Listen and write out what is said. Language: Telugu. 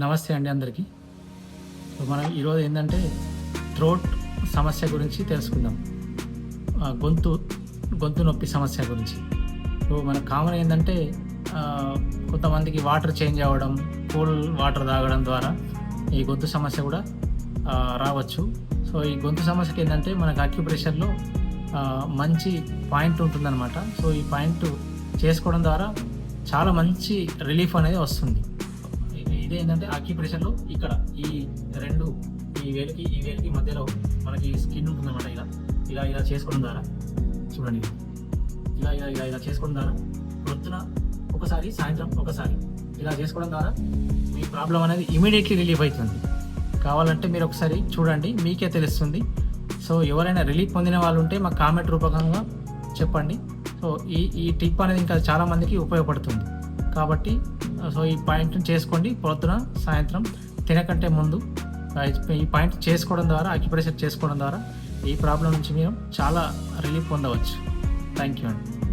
నమస్తే అండి అందరికీ. మనం ఈరోజు ఏంటంటే థ్రోట్ సమస్య గురించి తెలుసుకుందాం. గొంతు గొంతు నొప్పి సమస్య గురించి. సో మనకు కామన్ ఏంటంటే కొంతమందికి వాటర్ చేంజ్ అవ్వడం కూల్ వాటర్ తాగడం ద్వారా ఈ గొంతు సమస్య కూడా రావచ్చు. సో ఈ గొంతు సమస్యకి ఏంటంటే మనకు అక్యుప్రెషర్లో మంచి పాయింట్ ఉంటుందన్నమాట. సో ఈ పాయింట్ చేసుకోవడం ద్వారా చాలా మంచి రిలీఫ్ అనేది వస్తుంది. ఇది- ఏంటంటే అక్యుప్రెషర్లో ఇక్కడ ఈ రెండు ఈ వేలుకి ఈ వేలుకి మధ్యలో మనకి స్కిన్ ఉంటుందన్నమాట ఇలా. ఇలా ఇలా చేసుకోవడం ద్వారా. చూడండి. ఇలా ఇలా ఇలా ఇలా చేసుకోవడం ద్వారా పొద్దున ఒకసారి సాయంత్రం ఒకసారి ఇలా చేసుకోవడం ద్వారా మీ ప్రాబ్లం అనేది ఇమీడియట్లీ రిలీఫ్ అవుతుంది. కావాలంటే మీరు ఒకసారి చూడండి మీకే తెలుస్తుంది. సో ఎవరైనా రిలీఫ్ పొందిన వాళ్ళు ఉంటే మా కామెంట్ రూపకంగా చెప్పండి. సో ఈ ఈ టిప్ అనేది ఇంకా చాలామందికి ఉపయోగపడుతుంది. కాబట్టి సో ఈ పాయింట్ చేసుకోండి పొద్దున సాయంత్రం తినకంటే ముందు. ఈ పాయింట్ చేసుకోవడం ద్వారా అక్యుప్రెషర్ చేసుకోవడం ద్వారా ఈ ప్రాబ్లం నుంచి మీరు చాలా రిలీఫ్ పొందవచ్చు. థ్యాంక్ యూ అండి.